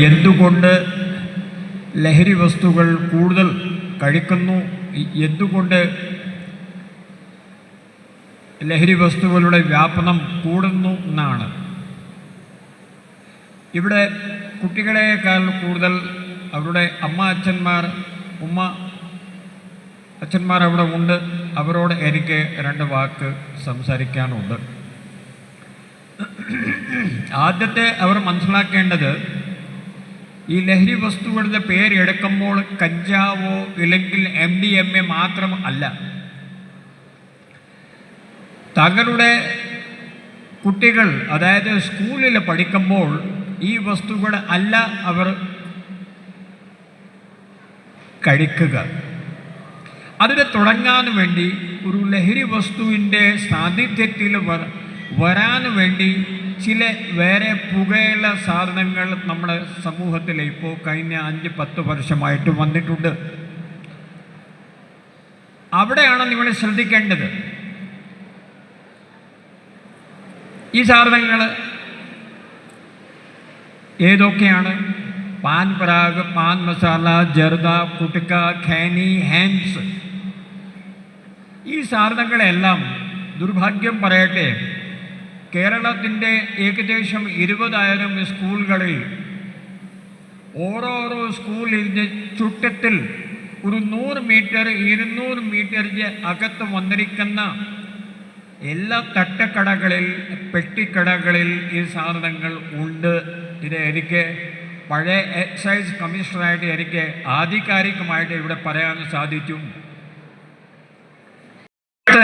എന്തുകൊണ്ട് ലഹരി വസ്തുക്കൾ കൂടുതൽ കഴിക്കുന്നു? എന്തുകൊണ്ട് ലഹരി വസ്തുക്കളുടെ വ്യാപനം കൂടുന്നു എന്നാണ്. ഇവിടെ കുട്ടികളെക്കാൾ കൂടുതൽ അവരുടെ അമ്മ അച്ഛന്മാർ ഉമ്മ അച്ഛന്മാർ അവിടെ ഉണ്ട്. അവരോട് എനിക്ക് രണ്ട് വാക്ക് സംസാരിക്കാനുണ്ട്. ആദ്യത്തെ അവർ മനസ്സിലാക്കേണ്ടത് ഈ ലഹരി വസ്തുക്കളുടെ പേരെടുക്കുമ്പോൾ കഞ്ചാവോ ഇല്ലെങ്കിൽ എം ഡി എം എ മാത്രം അല്ല. തങ്ങളുടെ കുട്ടികൾ അതായത് സ്കൂളിൽ പഠിക്കുമ്പോൾ ഈ വസ്തുക്കൾ അല്ല അവർ കഴിക്കുക. അതിന് തുടങ്ങാൻ വേണ്ടി ഒരു ലഹരി വസ്തുവിന്റെ സാന്നിധ്യത്തിൽ വരാൻ വേണ്ടി ചില വേറെ പുകയുള്ള സാധനങ്ങൾ നമ്മുടെ സമൂഹത്തിൽ ഇപ്പോൾ കഴിഞ്ഞ അഞ്ച് പത്ത് വർഷമായിട്ട് വന്നിട്ടുണ്ട്. അവിടെയാണ് നിങ്ങൾ ശ്രദ്ധിക്കേണ്ടത്. ഈ സാധനങ്ങൾ ഏതൊക്കെയാണ്? പാൻ പരാഗ് പാൻ മസാല ജർദ കുട്ടുക്ക ഖാനി ഹാൻസ്. ഈ സാധനങ്ങളെല്ലാം ദുർഭാഗ്യം പറയട്ടെ കേരളത്തിന്റെ ഏകദേശം ഇരുപതായിരം സ്കൂളുകളിൽ ഓരോരോ സ്കൂളിന്റെ ചുറ്റത്തിൽ ഒരു നൂറ് മീറ്റർ ഇരുന്നൂറ് മീറ്റർ അകത്ത് വന്നിരിക്കുന്ന എല്ലാ തട്ടക്കടകളിൽ പെട്ടിക്കടകളിൽ ഈ സാധനങ്ങൾ ഉണ്ട്. ഇത് എനിക്ക് പഴയ എക്സൈസ് കമ്മീഷണറായിട്ട് എനിക്ക് ആധികാരികമായിട്ട് ഇവിടെ പറയാൻ സാധിച്ചു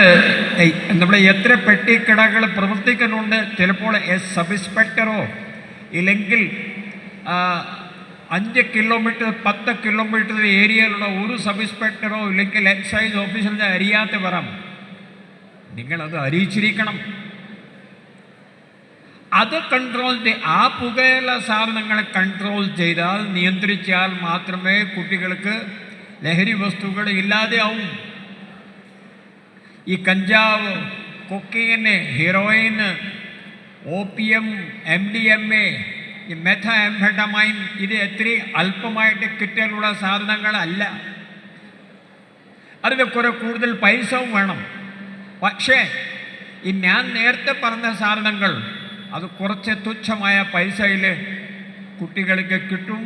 ഏയ് നമ്മുടെ എത്ര പെട്ടിക്കടകൾ പ്രവർത്തിക്കുന്നുണ്ട് ചിലപ്പോൾ എസ് സബ് ഇൻസ്പെക്ടറോ ഇല്ലെങ്കിൽ അഞ്ച് കിലോമീറ്റർ പത്ത് കിലോമീറ്റർ ഏരിയയിലുള്ള ഒരു സബ് ഇൻസ്പെക്ടറോ ഇല്ലെങ്കിൽ എക്സൈസ് ഓഫീസറിനെ അറിയാത്ത വരാം നിങ്ങളത് അറിയിച്ചിരിക്കണം. അത് കൺട്രോൾ ആ പുകയില സാധനങ്ങളെ കൺട്രോൾ ചെയ്താൽ നിയന്ത്രിച്ചാൽ മാത്രമേ കുട്ടികൾക്ക് ലഹരി വസ്തുക്കൾ ഇല്ലാതെയാവും. ഈ കഞ്ചാവ് cocaine heroin P M D M A ഈ മെഥ എംഫെഡമൈൻ ഇത് എത്ര അല്പമായിട്ട് കിട്ടാനുള്ള സാധനങ്ങളല്ല. അതിന് കുറെ കൂടുതൽ പൈസവും വേണം. പക്ഷേ ഈ ഞാൻ നേരത്തെ പറഞ്ഞ സാധനങ്ങൾ അത് കുറച്ച് തുച്ഛമായ പൈസയിൽ കുട്ടികൾക്ക് കിട്ടും.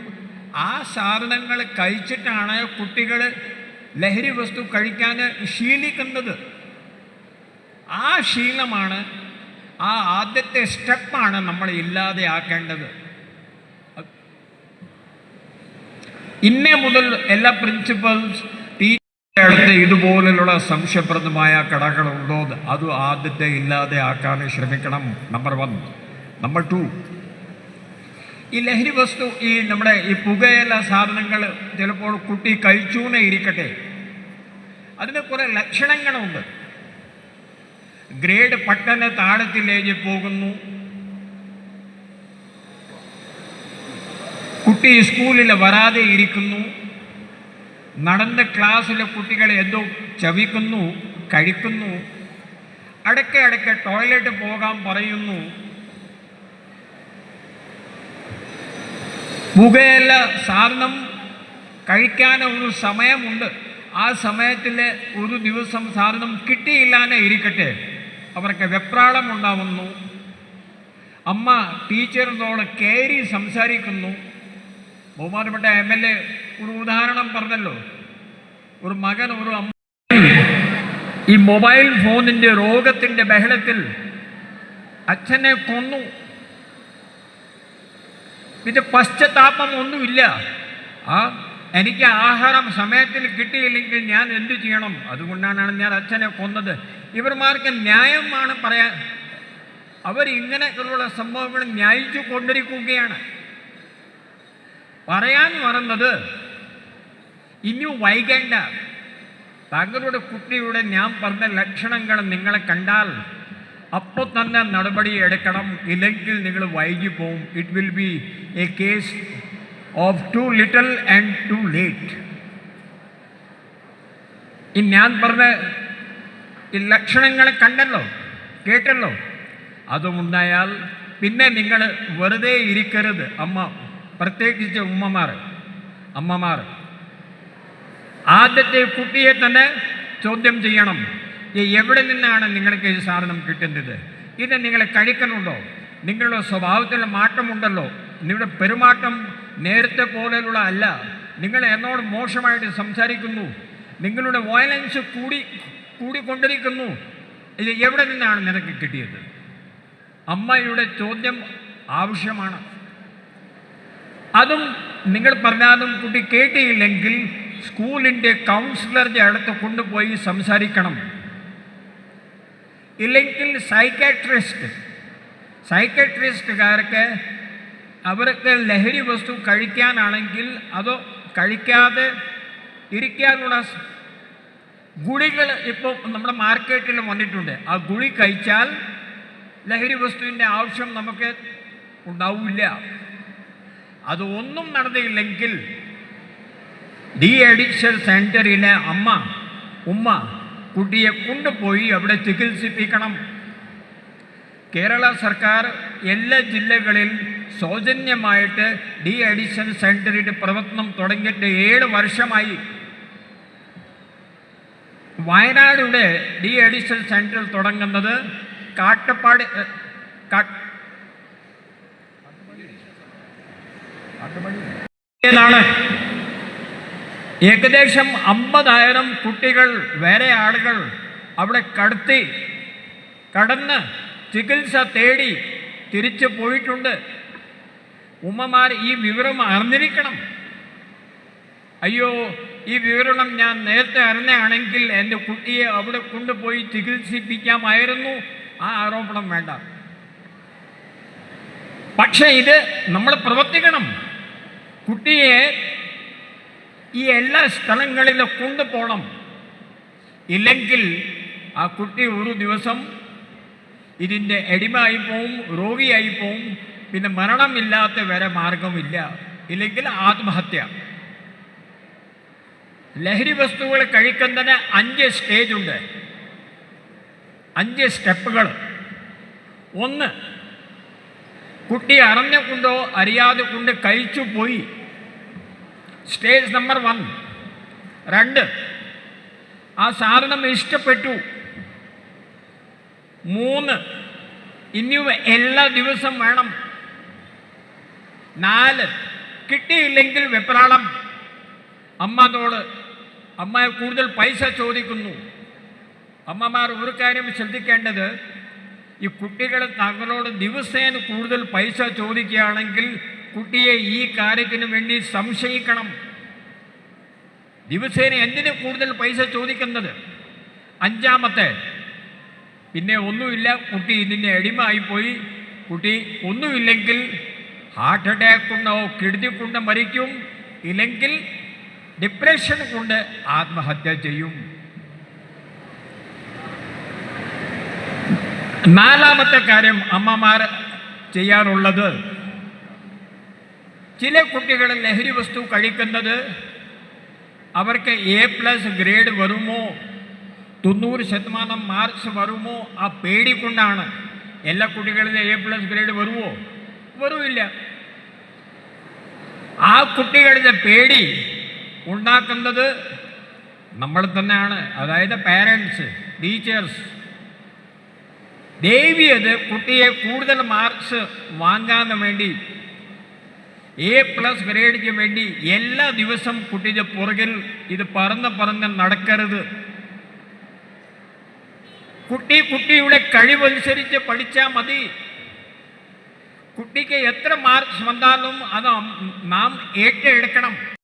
ആ സാധനങ്ങൾ കഴിച്ചിട്ടാണ് കുട്ടികൾ ലഹരി വസ്തു കഴിക്കാൻ ശീലിക്കുന്നത്. ആ ശീലമാണ് ആ ആദ്യത്തെ സ്റ്റെപ്പാണ് നമ്മൾ ഇല്ലാതെയാക്കേണ്ടത്. ഇന്നേ മുതൽ എല്ലാ പ്രിൻസിപ്പൽസ് ടീച്ചർ ഇതുപോലെയുള്ള സംശയപ്രദമായ കടകളുണ്ടോ അത് ആദ്യത്തെ ഇല്ലാതെ ആക്കാൻ ശ്രമിക്കണം. നമ്പർ വൺ നമ്പർ ടു ഈ ലഹരി വസ്തു ഈ നമ്മുടെ ഈ പുകയില സാധനങ്ങൾ ചിലപ്പോൾ കുട്ടി കഴിച്ചൂന്നേ ഇരിക്കട്ടെ. അതിന് കുറേ ലക്ഷണങ്ങളുണ്ട്. ഗ്രേഡ് പട്ടന താഴത്തിലേക്ക് പോകുന്നു. കുട്ടി സ്കൂളിൽ വരാതെ ഇരിക്കുന്നു. നടന്ന് ക്ലാസ്സിലെ കുട്ടികളെ എന്തോ ചവിക്കുന്നു കഴിക്കുന്നു. അടക്കെ അടക്കെ ടോയ്ലറ്റ് പോകാൻ പറയുന്നു. പുകയല്ല സാധനം കഴിക്കാൻ ഒരു സമയമുണ്ട്. ആ സമയത്തിൽ ഒരു ദിവസം സാധനം കിട്ടിയില്ലാന്നെ ഇരിക്കട്ടെ. അവർക്ക് വെപ്രാളം ഉണ്ടാവുന്നു. അമ്മ ടീച്ചറിനോട് കയറി സംസാരിക്കുന്നു. ബഹുമാനപ്പെട്ട എം എൽ എ ഒരു ഉദാഹരണം പറഞ്ഞല്ലോ. ഒരു മകൻ ഒരു അമ്മ. ഈ മൊബൈൽ ഫോണിന്റെ രോഗത്തിന്റെ ബഹളത്തിൽ അച്ഛനെ കൊന്നു. പിന്നെ പശ്ചാത്താപം ഒന്നുമില്ല. ആ എനിക്ക് ആഹാരം സമയത്തിൽ കിട്ടിയില്ലെങ്കിൽ ഞാൻ എന്തു ചെയ്യണം? അതുകൊണ്ടാണ് ഞാൻ അച്ഛനെ കൊന്നത്. ഇവർമാർക്ക് ന്യായമാണ് പറയാൻ. അവർ ഇങ്ങനെയുള്ള സംഭവങ്ങൾ ന്യായിച്ചു കൊണ്ടിരിക്കുകയാണ്. പറയാൻ വരുന്നത് ഇനി വൈകേണ്ട. താങ്കളുടെ കുട്ടിയുടെ ഞാൻ പറഞ്ഞ ലക്ഷണങ്ങൾ നിങ്ങളെ കണ്ടാൽ അപ്പോൾ തന്നെ നടപടി എടുക്കണം. ഇല്ലെങ്കിൽ നിങ്ങൾ വൈകി പോവും it will be a case of too little and too late ഈ ഞാൻ പറഞ്ഞ ഈ ലക്ഷണങ്ങളെ കണ്ടല്ലോ കേട്ടല്ലോ. അതുമുണ്ടായാൽ പിന്നെ നിങ്ങൾ വെറുതെ ഇരിക്കരുത്. അമ്മ പ്രത്യേകിച്ച് ഉമ്മമാർ അമ്മമാർ. ആദ്യത്തെ കുട്ടിയെ തന്നെ ചോദ്യം ചെയ്യണം. എവിടെ നിന്നാണ് നിങ്ങൾക്ക് ഈ സാധനം കിട്ടുന്നത്? ഇത് നിങ്ങൾ കഴിക്കുന്നുണ്ടോ? നിങ്ങളുടെ സ്വഭാവത്തിൽ മാറ്റമുണ്ടല്ലോ. നിങ്ങളുടെ പെരുമാറ്റം നേരത്തെ പോലെയുള്ള അല്ല. നിങ്ങൾ എന്നോട് മോശമായിട്ട് സംസാരിക്കുന്നു. നിങ്ങളുടെ വയലൻസ് കൂടി കൂടിക്കൊണ്ടിരിക്കുന്നു. ഇത് എവിടെ നിന്നാണ് നിനക്ക് കിട്ടിയത്? അമ്മയുടെ ചോദ്യം ആവശ്യമാണ്. അതും നിങ്ങൾ പറഞ്ഞാലും കുട്ടി കേട്ടിയില്ലെങ്കിൽ സ്കൂളിന്റെ കൗൺസിലറുടെ അടുത്ത് കൊണ്ടുപോയി സംസാരിക്കണം. ഇല്ലെങ്കിൽ സൈക്കാട്രിസ്റ്റ് സൈക്കാട്രിസ്റ്റുകാർക്ക് അവർക്ക് ലഹരി വസ്തു കഴിക്കാനാണെങ്കിൽ അതോ കഴിക്കാതെ ഇരിക്കാനുള്ള ഗുളികൾ ഇപ്പോൾ നമ്മുടെ മാർക്കറ്റിൽ വന്നിട്ടുണ്ട്. ആ ഗുളി കഴിച്ചാൽ ലഹരി വസ്തുവിന്റെ ആവശ്യം നമുക്ക് ഉണ്ടാവില്ല. അതൊന്നും നടന്നില്ലെങ്കിൽ ഡി അഡിക്ഷൻ സെന്ററിലെ അമ്മ ഉമ്മ കുട്ടിയെ കൊണ്ടുപോയി അവിടെ ചികിത്സിപ്പിക്കണം. കേരള സർക്കാർ എല്ലാ ജില്ലകളിൽ സൗജന്യമായിട്ട് ഡി അഡിഷൻ സെന്ററിന്റെ പ്രവർത്തനം തുടങ്ങിയിട്ട് ഏഴ് വർഷമായി. വയനാടിവിടെ ഡി അഡിഷൻ സെന്റർ തുടങ്ങുന്നത് കാട്ടപ്പാടി ാണ് ഏകദേശം അമ്പതായിരം കുട്ടികൾ വേറെ ആളുകൾ അവിടെ കടത്തി കടന്ന് ചികിത്സ തേടി തിരിച്ചു പോയിട്ടുണ്ട്. ഉമ്മമാർ ഈ വിവരം അറിഞ്ഞിരിക്കണം. അയ്യോ ഈ വിവരണം ഞാൻ നേരത്തെ അറിഞ്ഞാണെങ്കിൽ എന്റെ കുട്ടിയെ അവിടെ കൊണ്ടുപോയി ചികിത്സിപ്പിക്കാമായിരുന്നു. ആ ആരോപണം വേണ്ട. പക്ഷേ ഇത് നമ്മൾ പ്രവർത്തിക്കണം. കുട്ടിയെ ഈ എല്ലാ സ്ഥലങ്ങളിലും കൊണ്ടുപോകണം. ഇല്ലെങ്കിൽ ആ കുട്ടി ഒരു ദിവസം ഇതിന്റെ അടിമയായി പോവും രോഗിയായി പോവും പിന്നെ മരണമില്ലാത്ത വരെ മാർഗമില്ല. ഇല്ലെങ്കിൽ ആത്മഹത്യ. ലഹരി വസ്തുക്കൾ കഴിക്കുന്നതിന് അഞ്ച് സ്റ്റേജ് ഉണ്ട്. അഞ്ച് സ്റ്റെപ്പുകൾ ഒന്ന് കുട്ടി അറിഞ്ഞുകൊണ്ടോ അറിയാതെ കൊണ്ട് കഴിച്ചു പോയി. സ്റ്റേജ് നമ്പർ വൺ രണ്ട് ആ സാധനം ഇഷ്ടപ്പെട്ടു. മൂന്ന് ഇനി എല്ലാ ദിവസം വേണം. നാല്. കിട്ടിയില്ലെങ്കിൽ വെപ്രാളം. അമ്മനോട് അമ്മ കൂടുതൽ പൈസ ചോദിക്കുന്നു. അമ്മമാർ ഒരു കാര്യം ശ്രദ്ധിക്കേണ്ടത് ഈ കുട്ടികൾ തങ്ങളോട് ദിവസേന കൂടുതൽ പൈസ ചോദിക്കുകയാണെങ്കിൽ കുട്ടിയെ ഈ കാര്യത്തിന് വേണ്ടി സംശയിക്കണം. ദിവസേന എന്തിനു കൂടുതൽ പൈസ ചോദിക്കുന്നത്? അഞ്ചാമത്തെ പിന്നെ ഒന്നുമില്ല കുട്ടി ഇതിന്റെ അടിമ ആയിപ്പോയി കുട്ടി ഒന്നുമില്ലെങ്കിൽ ഹാർട്ട് അറ്റാക്ക് കൊണ്ടോ കിഡ്നി കൊണ്ട് മരിക്കും ഇല്ലെങ്കിൽ ഡിപ്രഷൻ കൊണ്ട് ആത്മഹത്യ ചെയ്യും. നാലാമത്തെ കാര്യം അമ്മമാർ ചെയ്യാറുള്ളത്. ചില കുട്ടികൾ ലഹരി വസ്തു കഴിക്കുന്നത് അവർക്ക് എ പ്ലസ് ഗ്രേഡ് വരുമോ? തൊണ്ണൂറ് ശതമാനം മാർക്സ് വരുമോ? ആ പേടി കൊണ്ടാണ്. എല്ലാ കുട്ടികളിലും എ പ്ലസ് ഗ്രേഡ് വരുമോ? വരില്ല ആ കുട്ടികളുടെ പേടി ഉണ്ടാക്കുന്നത് നമ്മൾ തന്നെയാണ്. അതായത് പാരൻസ് ടീച്ചേഴ്സ് ദേവിയത് കുട്ടിയെ കൂടുതൽ മാർക്സ് വാങ്ങാൻ വേണ്ടി എ പ്ലസ് ഗ്രേഡിക്ക് വേണ്ടി എല്ലാ ദിവസം കുട്ടിയുടെ പുറകിൽ ഇത് പറന്ന് പറന്ന് നടക്കരുത്. കുട്ടി കുട്ടിയുടെ കഴിവനുസരിച്ച് പഠിച്ചാൽ മതി. കുട്ടിക്ക് എത്ര മാർക്സ് വന്നാലും അത് നാം ഏറ്റെടുക്കണം.